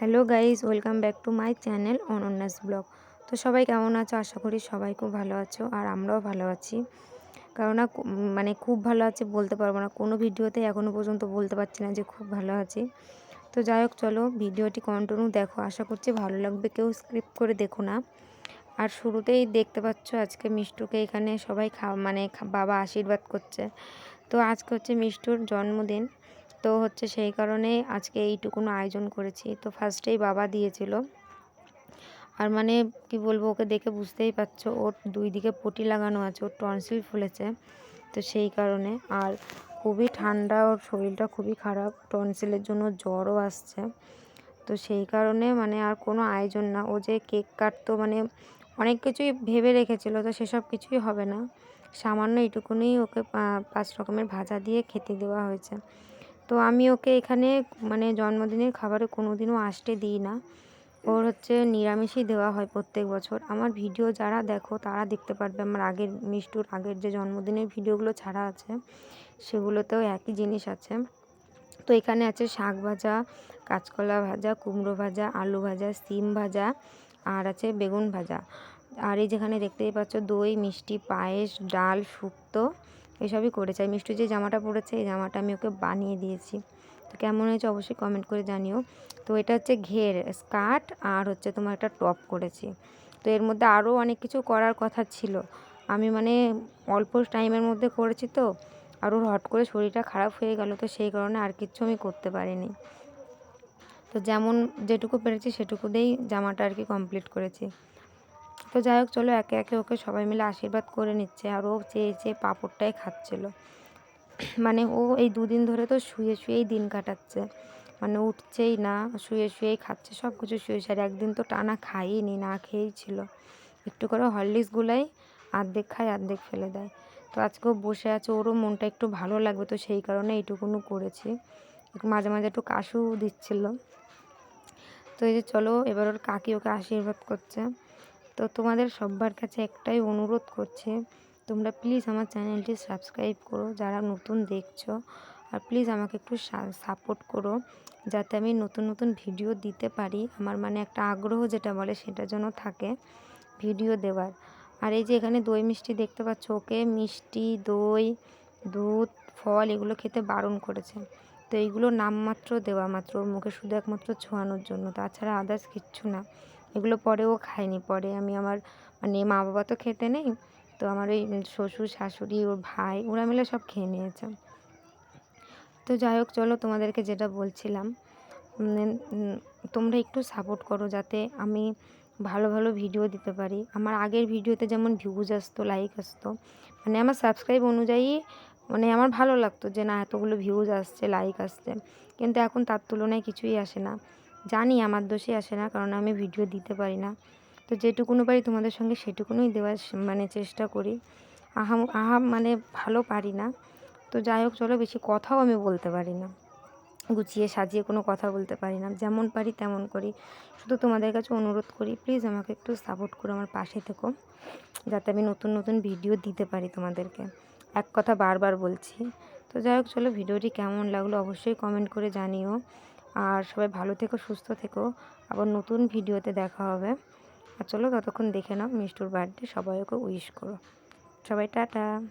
Hello guys welcome back to my channel Ananya's blog. তো সবাই কেমন আছো? আশা করি সবাই খুব ভালো আছো আর আমরাও ভালো আছি। কেননা মানে খুব ভালো আছে বলতে পারব না। কোনো ভিডিওতে এখনও পর্যন্ত বলতে পারছি না যে খুব ভালো আছি। তো যাই হোক, চলো ভিডিওটি কন্টিনিউ দেখো। আশা করছি ভালো লাগবে, কেউ স্ক্রিপ্ট করে দেখো না। আর শুরুতেই দেখতে পাচ্ছ আজকে মিষ্টুকে এখানে সবাই খা মানে বাবা আশীর্বাদ করছে। তো আজকে হচ্ছে মিষ্টুর জন্মদিন। তো হচ্ছে সেই কারণে আজকে এইটুকুনো আয়োজন করেছি। তো ফার্স্টেই বাবা দিয়েছিল। আর মানে কি বলব, ওকে দেখে বুঝতেই পারছ, ওর দুই দিকে পটি লাগানো আছে, ওর টনসিল ফুলেছে, তো সেই কারণে। আর খুবই ঠান্ডা, ওর শরীরটা খুবই খারাপ টনসিলের জন্য জ্বরও আসছে। তো সেই কারণে মানে আর কোনো আয়োজন না, ও যে কেক কাটতো মানে অনেক কিছুই ভেবে রেখেছিল, তো সেসব কিছুই হবে না। সামান্য এইটুকুনি ওকে পাঁচ রকমের ভাজা দিয়ে খেতে দেওয়া হয়েছে। তো আমি ওকে এখানে মানে জন্মদিনের খাবারে কোনো দিনও আসতে দিই না। ওর হচ্ছে নিরামিষই দেওয়া হয় প্রত্যেক বছর। আমার ভিডিও যারা দেখো, তারা দেখতে পারবে আমার আগের মিষ্টুর আগের যে জন্মদিনের ভিডিওগুলো ছাড়া আছে, সেগুলোতেও একই জিনিস আছে। তো এখানে আছে শাক ভাজা, কাঁচকলা ভাজা, কুমড়ো ভাজা, আলু ভাজা, সিম ভাজা আর আছে বেগুন ভাজা। আর এই যেখানে দেখতেই পাচ্ছ দই, মিষ্টি, পায়েস, ডাল, শুক্তো এসবই করেছে। আর মিষ্টি যে জামাটা পরেছে, এই জামাটা আমি ওকে বানিয়ে দিয়েছি। তো কেমন হয়েছে অবশ্যই কমেন্ট করে জানিও। তো এটা হচ্ছে ঘের, স্কার্ট আর হচ্ছে তোমার একটা টপ করেছি। তো এর মধ্যে আরও অনেক কিছু করার কথা ছিল। আমি মানে অল্প টাইমের মধ্যে করেছি তো, আর ওর হট করে শরীরটা খারাপ হয়ে গেল তো সেই কারণে আর কিচ্ছু আমি করতে পারিনি। তো যেমন যেটুকু পেরেছি সেটুকু দিয়েই জামাটা আর কি কমপ্লিট করেছি। তো যাই হোক, চলো একে একে ওকে সবাই মিলে আশীর্বাদ করে নিচ্ছে আর ও চেয়ে চেয়ে পাঁপড়টাই খাচ্ছিল। মানে ও এই দুদিন ধরে তো শুয়ে শুয়েই দিন কাটাচ্ছে। মানে উঠছেই না, শুয়ে শুয়েই খাচ্ছে, সব কিছু শুয়ে আর একদিন তো টানা খাইনি, না খেয়েই ছিল। একটু করে হরলিক্স গুলাই আর্ধেক খায়, আর্ধেক ফেলে দেয়। তো আজকেও বসে আছে, ওরও মনটা একটু ভালো লাগবে, তো সেই কারণে এইটুকুনো করেছি। মাঝে মাঝে একটু কাশু দিচ্ছিল। তো এই যে চলো, এবার ওর কাকি ওকে আশীর্বাদ করছে। তো তোমাদের সবার কাছে একটাই অনুরোধ করছে, তোমরা প্লিজ আমার চ্যানেলটি সাবস্ক্রাইব করো, যারা নতুন দেখছ, আর প্লিজ আমাকে একটু সাপোর্ট করো, যাতে আমি নতুন নতুন ভিডিও দিতে পারি। আমার মানে একটা আগ্রহ যেটা বলে সেটা যেন থাকে ভিডিও দেওয়ার। আর এই যে এখানে দই মিষ্টি দেখতে পাচ্ছ, ওকে মিষ্টি, দই, দুধ, ফল এগুলো খেতে বারণ করেছে। তো এইগুলো নামমাত্র দেওয়া মাত্র মুখে শুধু একমাত্র ছোঁয়ানোর জন্য, তাছাড়া আদার্স কিচ্ছু না। এগুলো পরেও খায়নি পরে আমি আমার মানে মা বাবা তো খেতে নেই, তো আমার ওই শ্বশুর, শাশুড়ি, ওর ভাই, ওরা মিলে সব খেয়ে নিয়েছে। তো যাই হোক, চলো তোমাদেরকে যেটা বলছিলাম তোমরা একটু সাপোর্ট করো যাতে আমি ভালো ভালো ভিডিও দিতে পারি। আমার আগের ভিডিওতে যেমন ভিউজ আসতো লাইক আসতো মানে আমার সাবস্ক্রাইব অনুযায়ী মানে আমার ভালো লাগতো যে না, এতগুলো ভিউজ আসছে লাইক আসছে। কিন্তু এখন তার তুলনায় কিছুই আসে না। জানি আমার দোষে আসে না, কারণ আমি ভিডিও দিতে পারি না। তো যেটুকুনো পারি তোমাদের সঙ্গে সেটুকুনই দেওয়ার মানে চেষ্টা করি। আহাম আহাম মানে ভালো পারি না। তো যাই হোক, চলো বেশি কথাও আমি বলতে পারি না। গুছিয়ে সাজিয়ে কোনো কথা বলতে পারি না। যেমন পারি তেমন করি। শুধু তোমাদের কাছে অনুরোধ করি প্লিজ আমাকে একটু সাপোর্ট করো আমার পাশে থেকো। যাতে আমি নতুন নতুন ভিডিও দিতে পারি তোমাদেরকে। এক কথা বারবার বলছি। তো যাই হোক, চলো ভিডিওটি কেমন লাগল অবশ্যই কমেন্ট করে জানিও। আর সবাই ভালো থেকো, সুস্থ থেকো। আবার নতুন ভিডিওতে দেখা হবে। আর চলো ততক্ষণ দেখে নাও মিষ্টুর বার্থডে সবাই ওকে উইশ করো। সবাই টাটা।